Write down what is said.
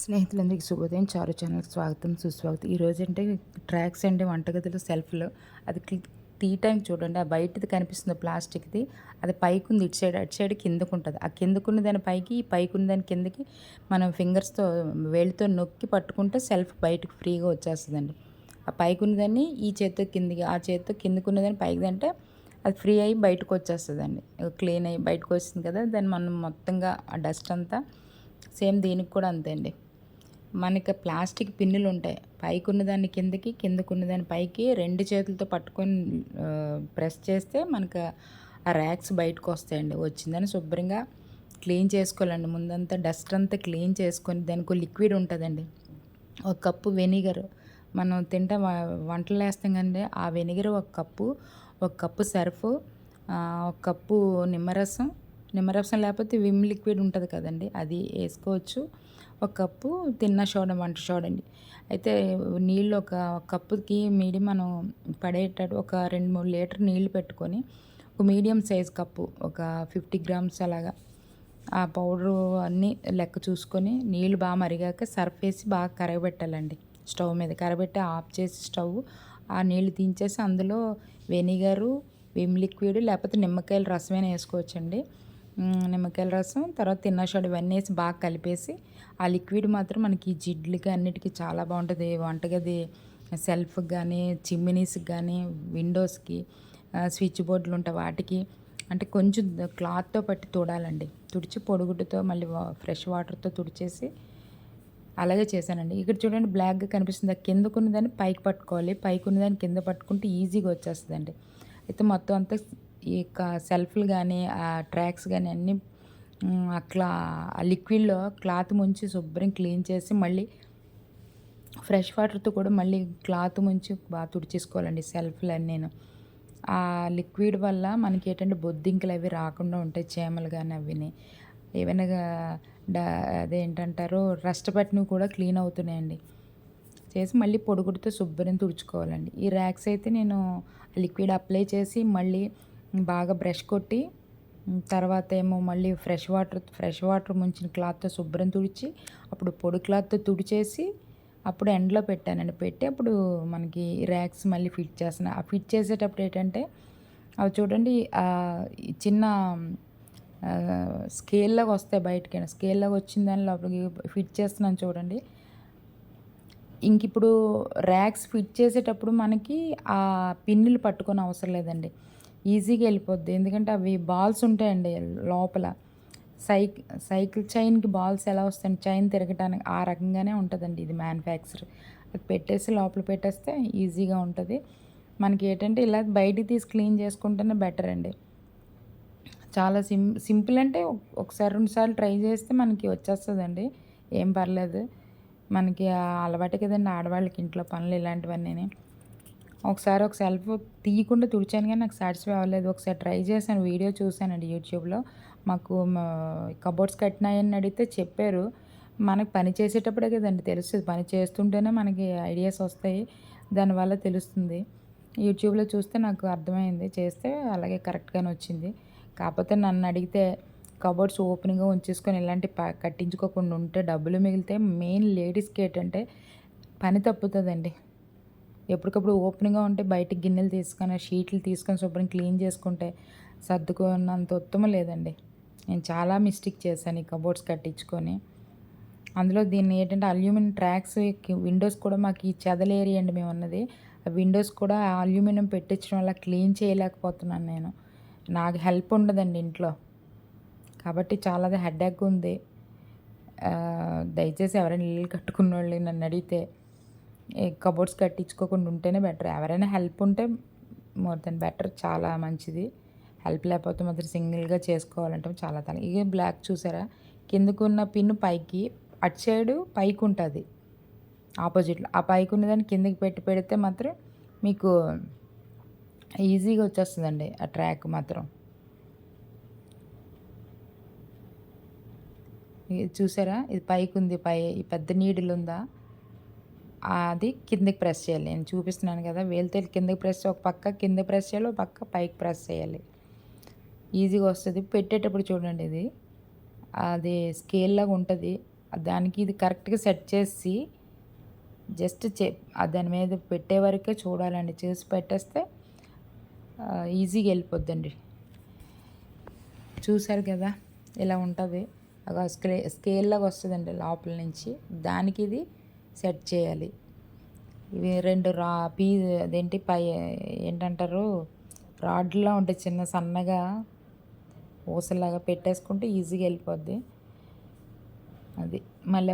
స్నేహితులందరికీ శుభోదయం. చారు ఛానల్కి స్వాగతం సుస్వాగతం. ఈరోజు అంటే ట్రాక్స్ అంటే వంటగదిలో సెల్ఫ్లో అది తీయటానికి చూడండి. ఆ బయటది కనిపిస్తుంది ప్లాస్టిక్ది. అది పైకి ఉంది ఇటు సైడ్ అటు సైడ్ కిందకు ఉంటుంది ఆ కిందకున్న దాని పైకి ఈ పైకి ఉన్న దాని కిందకి మనం ఫింగర్స్తో వేలితో నొక్కి పట్టుకుంటే సెల్ఫ్ బయటకు ఫ్రీగా వచ్చేస్తుందండి. ఆ పైకి ఉన్నదాన్ని ఈ చేత్తో కిందికి ఆ చేత్తో కిందకున్నదాన్ని పైకి అంటే అది ఫ్రీ అయ్యి బయటకు వచ్చేస్తుందండి. క్లీన్ అయ్యి బయటకు వస్తుంది కదా దాన్ని మనం మొత్తంగా ఆ డస్ట్ అంతా సేమ్ దీనికి కూడా అంతే అండి. మనకి ప్లాస్టిక్ పిన్నులు ఉంటాయి. పైకి ఉన్నదాన్ని కిందకి కిందకు ఉన్నదాన్ని పైకి రెండు చేతులతో పట్టుకొని ప్రెస్ చేస్తే మనకు ఆ ర్యాక్స్ బయటకు వస్తాయండి. వచ్చిందని శుభ్రంగా క్లీన్ చేసుకోవాలండి. ముందంతా డస్ట్ అంతా క్లీన్ చేసుకొని దానికి లిక్విడ్ ఉంటుందండి. ఒక కప్పు వెనిగర్ మనం తింటే వంటలు వేస్తాం కండి ఆ వెనిగర్ ఒక కప్పు ఒక కప్పు సర్ఫ్ ఒక కప్పు నిమ్మరసం. నిమ్మరసం లేకపోతే విమ్ లిక్విడ్ ఉంటుంది కదండి. అది వేసుకోవచ్చు. ఒక కప్పు తిన్న సోడా వంట సోడా అండి అయితే నీళ్ళు ఒక కప్పుకి మీడియం మనం పడేటట్టు ఒక రెండు మూడు లీటర్ నీళ్ళు పెట్టుకొని ఒక మీడియం సైజ్ కప్పు ఒక ఫిఫ్టీ గ్రామ్స్ అలాగా ఆ పౌడరు అన్నీ లెక్క చూసుకొని నీళ్ళు బాగా మరిగాక సర్ఫ్ వేసి బాగా కరగబెట్టాలండి స్టవ్ మీద. కరగబెట్టి ఆఫ్ చేసి స్టవ్ ఆ నీళ్ళు దించేసి అందులో వెనిగరు విమ్ లిక్విడ్ లేకపోతే నిమ్మకాయల రసమైన వేసుకోవచ్చండి. నిమ్మకాయల రసం తర్వాత తిన్న సోడా ఇవన్నీ వేసి బాగా కలిపేసి ఆ లిక్విడ్ మాత్రం మనకి జిడ్లకి అన్నిటికీ చాలా బాగుంటుంది. వంటగది సెల్ఫ్కి కానీ చిమ్మినీస్కి కానీ విండోస్కి స్విచ్ బోర్డులు ఉంటాయి వాటికి అంటే కొంచెం క్లాత్తో పట్టి తుడాలండి. తుడిచి పొడుగుడ్డుతో మళ్ళీ ఫ్రెష్ వాటర్తో తుడిచేసి అలాగే చేశానండి. ఇక్కడ చూడండి బ్లాక్గా కనిపిస్తుంది. ఆ కిందకు ఉన్నదాన్ని పైకి పట్టుకోవాలి. పైకి ఉన్నదాన్ని కింద పట్టుకుంటే ఈజీగా వచ్చేస్తుందండి. అయితే మొత్తం అంతా ఈ క- సెల్ఫ్లు కానీ ఆ ట్రాక్స్ కానీ అన్నీ అట్లా ఆ లిక్విడ్లో క్లాత్ ముంచి శుభ్రం క్లీన్ చేసి మళ్ళీ ఫ్రెష్ వాటర్తో కూడా మళ్ళీ క్లాత్ ముంచి బాగా తుడిచేసుకోవాలండి సెల్ఫ్లు నేను. ఆ లిక్విడ్ వల్ల మనకి ఏంటంటే బొద్దింకలు అవి రాకుండా ఉంటాయి చీమలు కానీ అవిని. ఏవైనా అదేంటంటారు రెస్ట్ రస్ట్ పట్టినవి కూడా క్లీన్ అవుతున్నాయండి. చేసి మళ్ళీ పొడుగుడితో శుభ్రం తుడుచుకోవాలండి. ఈ ర్యాక్స్ అయితే నేను లిక్విడ్ అప్లై చేసి మళ్ళీ బాగా బ్రష్ కొట్టి తర్వాత ఏమో మళ్ళీ ఫ్రెష్ వాటర్ ఫ్రెష్ వాటర్ ముంచిన క్లాత్తో శుభ్రం తుడిచి అప్పుడు పొడి క్లాత్తో తుడిచేసి అప్పుడు ఎండలో పెట్టానండి. పెట్టి అప్పుడు మనకి ర్యాక్స్ మళ్ళీ ఫిట్ చేస్తున్నాను ఆ ఫిట్ చేసేటప్పుడు ఏంటంటే అవి చూడండి చిన్న స్కేల్లాగా వస్తాయి బయటకి స్కేల్లాగా వచ్చిన దాని లోపలికి ఫిట్ చేస్తున్నాను చూడండి. ఇంక ఇప్పుడు ర్యాక్స్ ఫిట్ చేసేటప్పుడు మనకి ఆ పిన్నులు పట్టుకొని అవసరం లేదండి. ఈజీగా వెళ్ళిపోద్ది. ఎందుకంటే అవి బాల్స్ ఉంటాయండి లోపల. సైక్ సైకిల్ చైన్కి బాల్స్ ఎలా వస్తాయండి చైన్ తిరగటానికి ఆ రకంగానే ఉంటుందండి ఇది మ్యానుఫ్యాక్చర్ అది పెట్టేసి లోపల పెట్టేస్తే ఈజీగా ఉంటుంది. మనకి ఏంటంటే ఇలా బయటికి తీసి క్లీన్ చేసుకుంటేనే బెటర్ అండి. చాలా సిం సింపుల్ అంటే ఒకసారి రెండుసార్లు ట్రై చేస్తే మనకి వచ్చేస్తుందండి. ఏం పర్లేదు. మనకి అలవాటు అలవాటే కదండి ఆడవాళ్ళకి ఇంట్లో పనులు ఇలాంటివన్నీ ఒకసారి ఒక సెల్ఫ్ తీయకుండా తుడిచాను కానీ నాకు సాటిస్ఫై అవ్వలేదు. ఒకసారి ట్రై చేశాను వీడియో చూశానండి యూట్యూబ్లో. మాకు కబోర్డ్స్ కట్టినాయని అడిగితే చెప్పారు. మనకి పని చేసేటప్పుడే కదండి తెలుస్తుంది. పని చేస్తుంటేనే మనకి ఐడియాస్ వస్తాయి. దానివల్ల తెలుస్తుంది. యూట్యూబ్లో చూస్తే నాకు అర్థమైంది. చేస్తే అలాగే కరెక్ట్గానే వచ్చింది. కాకపోతే నన్ను అడిగితే కబోర్డ్స్ ఓపెన్గా ఉంచేసుకొని ఇలాంటి ప- కట్టించుకోకుండా ఉంటే డబ్బులు మిగిలితే మెయిన్ లేడీస్కి ఏంటంటే పని తప్పుతుందండి. ఎప్పటికప్పుడు ఓపెన్గా ఉంటే బయటికి గిన్నెలు తీసుకొని షీట్లు తీసుకొని శుభ్రం క్లీన్ చేసుకుంటే సర్దుకున్నంత ఉత్తమం లేదండి. నేను చాలా మిస్టేక్ చేశాను ఈ కబోర్డ్స్ కట్టించుకొని. అందులో దీన్ని ఏంటంటే అల్యూమినియం ట్రాక్స్ విండోస్ కూడా మాకు ఈ చెదల ఏరియా అండి మేము ఉన్నది ఆ విండోస్ కూడా అల్యూమినియం పెట్టించడం వల్ల క్లీన్ చేయలేకపోతున్నాను నేను. నాకు హెల్ప్ ఉండదండి ఇంట్లో. కాబట్టి చాలా హెడ్ఏక్ ఉంది. దయచేసి ఎవరైనా ఇల్లు కట్టుకున్న వాళ్ళు నన్ను అడిగితే కబోర్డ్స్ కట్టించుకోకుండా ఉంటేనే బెటర్. ఎవరైనా హెల్ప్ ఉంటే మోర్ దెన్ బెటర్ చాలా మంచిది. హెల్ప్ లేకపోతే మాత్రం సింగిల్గా చేసుకోవాలంటే చాలా తల ఇక బ్లాక్ చూసారా? కిందకున్న పిన్ను పిన్ పైకి అటు సైడు పైకి ఉంటుంది ఆపోజిట్లో ఆ పైకి ఉన్నదాన్ని కిందకి పెట్టి పెడితే మాత్రం మీకు ఈజీగా వచ్చేస్తుందండి ఆ ట్రాక్ మాత్రం. ఇది చూసారా? ఇది పైకి ఉంది పై ఈ పెద్ద నీడిలు ఉందా అది కిందకి ప్రెస్ చేయాలి. నేను చూపిస్తున్నాను కదా వేలితే కిందకి ప్రెస్ ఒక పక్క కింద ప్రెస్ చేయాలి ఒక పక్క పైకి ప్రెస్ చేయాలి. ఈజీగా వస్తుంది. పెట్టేటప్పుడు చూడండి ఇది. అది స్కేల్ లాగా ఉంటుంది. దానికి ఇది కరెక్ట్గా సెట్ చేసి జస్ట్ చే దాని మీద పెట్టే వరకే చూడాలండి. చూసి పెట్టేస్తే ఈజీగా వెళ్ళిపోద్దండి. చూశారు కదా ఇలా ఉంటుంది. ఒక స్కే స్కేల్ లాగా వస్తుందండి లోపల నుంచి. దానికి ఇది సెట్ చేయాలి. ఇవి రెండు రా పీ అదేంటి పై ఏంటంటారు రాడ్లా ఉంటాయి చిన్న సన్నగా ఊసలాగా పెట్టేసుకుంటే ఈజీగా వెళ్ళిపోద్ది. అది మళ్ళీ